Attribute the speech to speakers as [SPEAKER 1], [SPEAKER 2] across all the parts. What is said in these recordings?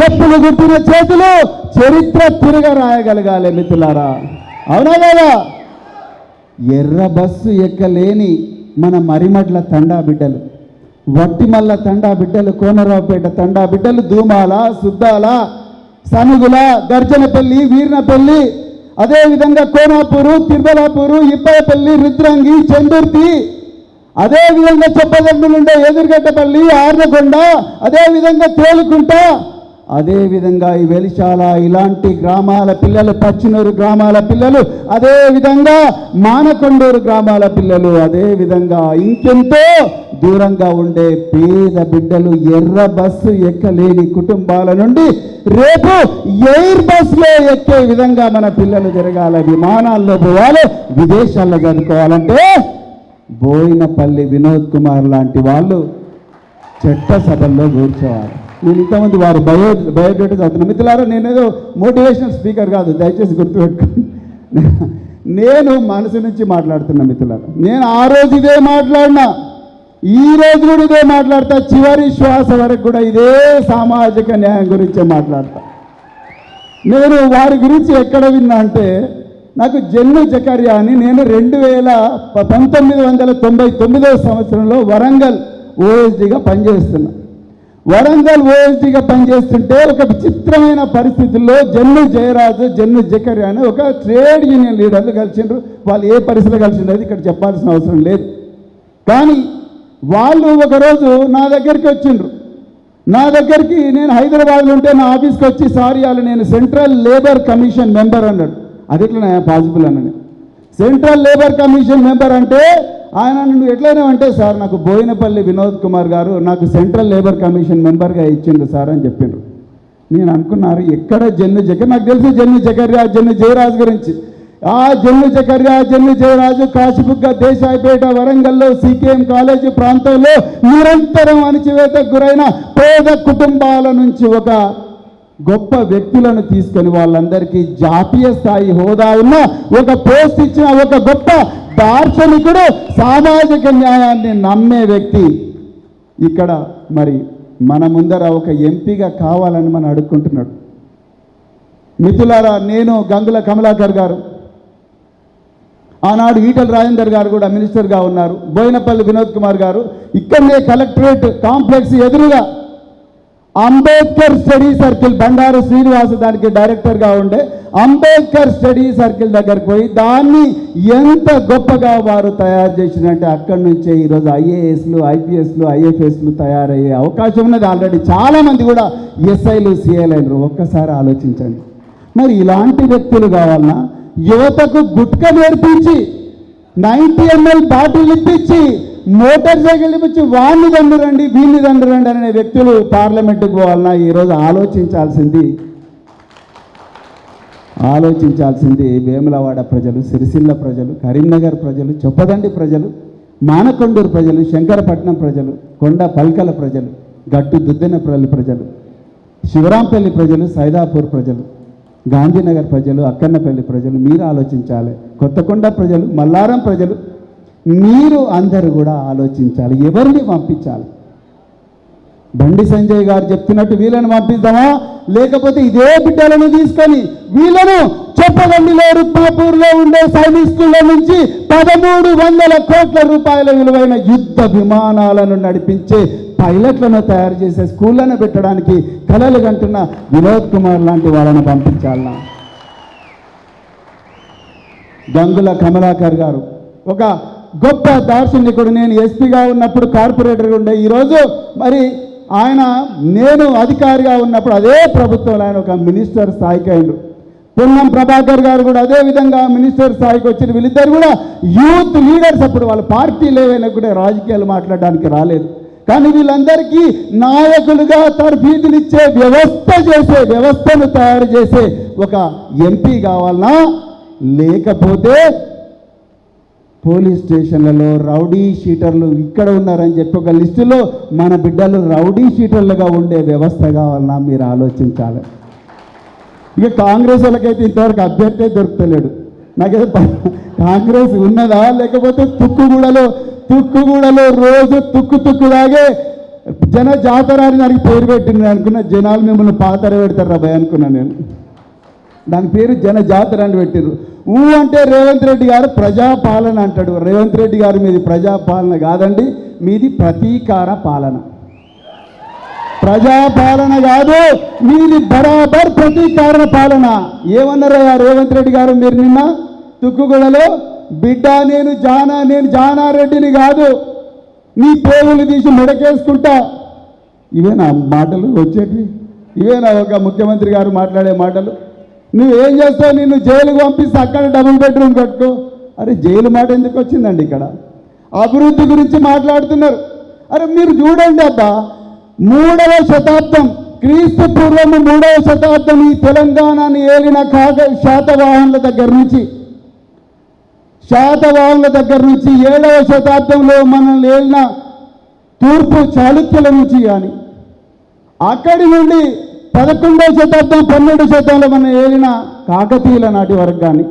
[SPEAKER 1] చెప్పులు గుట్టిన చేతులు చరిత్ర తిరగ రాయగలగాలి మిత్రులారా. అవునా కదా ఎర్ర బస్సు ఎక్కలేని మన మరిమడ్ల తండా బిడ్డలు వట్టిమల్ల తండా బిడ్డలు కోనరావుపేట తండా బిడ్డలు దూమాల సుద్దాల సనుగుల గర్జనపల్లి వీర్నపల్లి అదేవిధంగా కోనాపూరు తిరుమలాపూరు ఇప్పలపల్లి రుద్రంగి చందుర్తి అదే విధంగా ఎదురుగడ్డపల్లి ఆర్నకొండ అదేవిధంగా తేలుకుంటా తేలుకుంట అదేవిధంగా ఈ వెలిశాల ఇలాంటి గ్రామాల పిల్లలు పచ్చినూరు గ్రామాల పిల్లలు అదేవిధంగా మానకొండూరు గ్రామాల పిల్లలు అదేవిధంగా ఇంకెంతో దూరంగా ఉండే పేద బిడ్డలు ఎర్ర బస్సు ఎక్కలేని కుటుంబాల నుండి రేపు ఎయిర్ బస్సులో ఎక్కే విధంగా మన పిల్లలు తిరగాల విమానాల్లో పోవాలి విదేశాల్లో చదువుకోవాలంటే బోయినపల్లి వినోద్ కుమార్ లాంటి వాళ్ళు చట్టసభల్లో కూర్చోవాలి. నేను ఇంతమంది వారి బయో బయోడేటా చదువుతున్నాను మిత్రులారా నేనేదో మోటివేషనల్ స్పీకర్ కాదు దయచేసి గుర్తుపెట్టుకోండి. నేను మనసు నుంచి మాట్లాడుతున్నా మిత్రులారా. నేను ఆ రోజు ఇదే మాట్లాడినా. ఈ రోజు కూడా ఇదే మాట్లాడతా. చివరి శ్వాస వరకు కూడా ఇదే సామాజిక న్యాయం గురించే మాట్లాడతా. నేను వారి గురించి ఎక్కడ విన్నా అంటే నాకు జన్ను జకర్యా అని నేను రెండు వేల పంతొమ్మిది వందల తొంభై తొమ్మిదవ సంవత్సరంలో వరంగల్ ఓఎస్డిగా పనిచేస్తున్నా. వరంగల్ ఓఎస్డీగా పనిచేస్తుంటే ఒక విచిత్రమైన పరిస్థితుల్లో జన్ను జయరాజు జన్ను జకరి అని ఒక ట్రేడ్ యూనియన్ లీడర్లు కలిసిండ్రు. వాళ్ళు ఏ పరిస్థితిలో కలిసిండ్రు అది ఇక్కడ చెప్పాల్సిన అవసరం లేదు. కానీ వాళ్ళు ఒకరోజు నా దగ్గరికి వచ్చిండ్రు. నా దగ్గరికి నేను హైదరాబాద్లో ఉంటే నా ఆఫీస్కి వచ్చి సారీ వాళ్ళు నేను సెంట్రల్ లేబర్ కమిషన్ మెంబర్ అన్నాడు. అది ఎట్లా పాసిబుల్ అన్నాను సెంట్రల్ లేబర్ కమిషన్ మెంబర్ అంటే ఆయన నువ్వు ఎట్లయినా అంటే సార్ నాకు బోయినపల్లి వినోద్ కుమార్ గారు నాకు సెంట్రల్ లేబర్ కమిషన్ మెంబర్గా ఇచ్చిండ్రు సార్ అని చెప్పిండ్రు నేను అనుకున్నారు ఎక్కడ జన్ను జగన్ నాకు తెలుసు జన్ను జగర్యా జన్ను జయరాజు గురించి. ఆ జన్ను జకర్యా జన్ను జయరాజు కాశీపుగ్గ దేశాయిపేట వరంగల్లో సికేఎం కాలేజీ ప్రాంతంలో నిరంతరం అణిచివేతకు గురైన పేద కుటుంబాల నుంచి ఒక గొప్ప వ్యక్తులను తీసుకొని వాళ్ళందరికీ జాతీయ స్థాయి హోదా ఉన్న ఒక పోస్ట్ ఇచ్చిన ఒక గొప్ప దార్శనికుడు సామాజిక న్యాయాన్ని నమ్మే వ్యక్తి. ఇక్కడ మరి మన ముందర ఒక ఎంపీగా కావాలని మనం అడుక్కుంటున్నాడు. మిథులారా నేను గంగుల కమలాకర్ గారు. ఆనాడు ఈటల రాజేందర్ గారు కూడా మినిస్టర్గా ఉన్నారు. బోయినపల్లి వినోద్ కుమార్ గారు. ఇక్కడనే కలెక్టరేట్ కాంప్లెక్స్ ఎదురుగా అంబేద్కర్ స్టడీ సర్కిల్ బండారు శ్రీనివాస్ దానికి డైరెక్టర్గా ఉండే అంబేద్కర్ స్టడీ సర్కిల్ దగ్గరికి పోయి దాన్ని ఎంత గొప్పగా వారు తయారు చేసినంటే అక్కడి నుంచే ఈరోజు ఐఏఎస్లు ఐపీఎస్లు ఐఎఫ్ఎస్లు తయారయ్యే అవకాశం ఉన్నది. ఆల్రెడీ చాలామంది కూడా ఎస్ఐలు సిఐలు అయినారు ఒక్కసారి ఆలోచించండి. మరి ఇలాంటి వ్యక్తులు కావాలన్నా యువతకు గుట్క నేర్పించి నైంటీ ఎంఎల్ బాటిల్ ఇప్పించి మోటార్ సైకిల్ వచ్చి వాడిని దండురండి వీడిని దండురండి అనే వ్యక్తులు పార్లమెంటుకు పోవాలన్నా ఈరోజు ఆలోచించాల్సింది. ఆలోచించాల్సింది వేములవాడ ప్రజలు సిరిసిల్ల ప్రజలు కరీంనగర్ ప్రజలు చొప్పదండి ప్రజలు మానకొండూరు ప్రజలు శంకరపట్నం ప్రజలు కొండ పల్కల ప్రజలు గట్టు దుద్దెనపల్లి ప్రజలు శివరాంపల్లి ప్రజలు సైదాపూర్ ప్రజలు గాంధీనగర్ ప్రజలు అక్కన్నపల్లి ప్రజలు మీరు ఆలోచించాలి. కొత్తకొండ ప్రజలు మల్లారం ప్రజలు మీరు అందరూ కూడా ఆలోచించాలి ఎవరిని పంపించాలి? బండి సంజయ్ గారు చెప్తున్నట్టు వీళ్ళని పంపిద్దామా? లేకపోతే ఇదే బిడ్డలను తీసుకొని వీళ్ళను చెప్పగండిలో రుక్మాపూర్లో ఉండే సైనిక్ స్కూళ్ళ నుంచి పదమూడు వందల కోట్ల రూపాయల విలువైన యుద్ధ విమానాలను నడిపించే పైలట్లను తయారు చేసే స్కూళ్ళను పెట్టడానికి కలలు కంటున్న వినోద్ కుమార్ లాంటి వాళ్ళని పంపించాలన్నా గంగుల కమలాకర్ గారు ఒక గొప్ప దార్శనికుడు నేను ఎస్పీగా ఉన్నప్పుడు కార్పొరేటర్గా ఉండే ఈరోజు మరి ఆయన నేను అధికారిగా ఉన్నప్పుడు అదే ప్రభుత్వంలో ఆయన ఒక మినిస్టర్ స్థాయికి అయిండు. పొన్నం ప్రభాకర్ గారు కూడా అదే విధంగా మినిస్టర్ స్థాయికి వచ్చిన వీళ్ళిద్దరు కూడా యూత్ లీడర్స్ అప్పుడు వాళ్ళ పార్టీ లేవైనా కూడా రాజకీయాలు మాట్లాడడానికి రాలేదు. కానీ వీళ్ళందరికీ నాయకులుగా తర్ఫీదులు ఇచ్చే వ్యవస్థ చేసే వ్యవస్థను తయారు చేసే ఒక ఎంపీ కావాలన్నా లేకపోతే పోలీస్ స్టేషన్లలో రౌడీ షీటర్లు ఇక్కడ ఉన్నారని చెప్పి ఒక లిస్టులో మన బిడ్డలు రౌడీ షీటర్లుగా ఉండే వ్యవస్థ కావాలన్నా మీరు ఆలోచించాలి. ఇక కాంగ్రెస్ వాళ్ళకైతే ఇంతవరకు అభ్యర్థే దొరుకుతలేడు నాకైతే కాంగ్రెస్ ఉన్నదా? లేకపోతే తుక్కుగూడలో తుక్కుగూడలో రోజు తుక్కు తుక్కు జన జాతర అని దానికి పేరు పెట్టింది అనుకున్న జనాలు మిమ్మల్ని పాతర పెడతారు భయ అనుకున్నా నేను. దాని పేరు జన జాతర అని పెట్టారు ఊ అంటే రేవంత్ రెడ్డి గారు ప్రజాపాలన అంటాడు. రేవంత్ రెడ్డి గారు మీది ప్రజాపాలన కాదండి మీది ప్రతీకార పాలన. ప్రజాపాలన కాదు మీది బరాబర్ ప్రతీకార పాలన. ఏమన్నారయ్యా రేవంత్ రెడ్డి గారు మీరు నిన్న? తుక్కుగూడలో బిడ్డ నేను జానా నేను జానారెడ్డిని కాదు నీ పేగులు తీసి ముడకేసుకుంటా. ఇవేనా మాటలు వచ్చేటివి? ఇవేనా ఒక ముఖ్యమంత్రి గారు మాట్లాడే మాటలు? నువ్వేం చేస్తావు? నిన్ను జైలుకు పంపిస్తే అక్కడ డబుల్ బెడ్రూమ్ కట్టుకో అరే జైలు మాట ఎందుకు వచ్చిందండి ఇక్కడ? అభివృద్ధి గురించి మాట్లాడుతున్నారు. అరే మీరు చూడండి అబ్బా మూడవ శతాబ్దం క్రీస్తు పూర్వము మూడవ శతాబ్దం ఈ తెలంగాణని ఏలిన కాక శాతవాహనుల దగ్గర నుంచి. శాతవాహనుల దగ్గర నుంచి ఏడవ శతాబ్దంలో మనల్ని ఏలిన తూర్పు చాళుక్యుల నుంచి కానీ అక్కడి నుండి పదకొండవ శతాబ్దం పన్నెండు శతాబ్దంలో మనం ఏలిన కాకతీయుల నాటి వరకు కానీ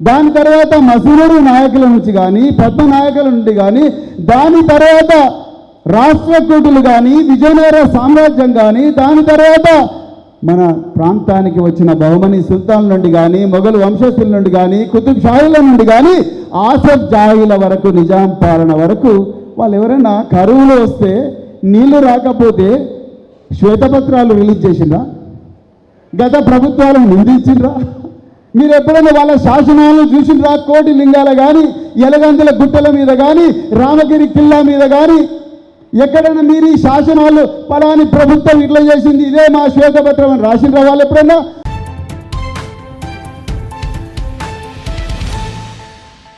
[SPEAKER 1] దాని తర్వాత మసూరు నాయకుల నుంచి కానీ పెద్ద నాయకుల నుండి కానీ దాని తర్వాత రాష్ట్రకూటులు కానీ విజయనగర సామ్రాజ్యం కానీ దాని తర్వాత మన ప్రాంతానికి వచ్చిన బహుమని సుల్తాన్ నుండి కానీ మొఘలు వంశస్థుల నుండి కానీ కుతుబ్ షాహీల నుండి కానీ ఆసఫ్ జాహీల వరకు నిజాం పాలన వరకు వాళ్ళు ఎవరైనా కరువులు వస్తే నీళ్ళు రాకపోతే శ్వేతపత్రాలు రిలీజ్ చేసిండ్రా? గత ప్రభుత్వాలను నిందించిండ్రా? మీరు ఎప్పుడైనా వాళ్ళ శాసనాలను చూసిండ్రా? కోటి లింగాల కానీ ఎలగందుల గుట్టల మీద కానీ రామగిరి కిల్లా మీద కానీ ఎక్కడైనా మీరు ఈ శాసనాలు పలాని ప్రభుత్వం ఇట్లా చేసింది ఇదే మా శ్వేతపత్రం అని రాసిండ్రా వాళ్ళు ఎప్పుడైనా?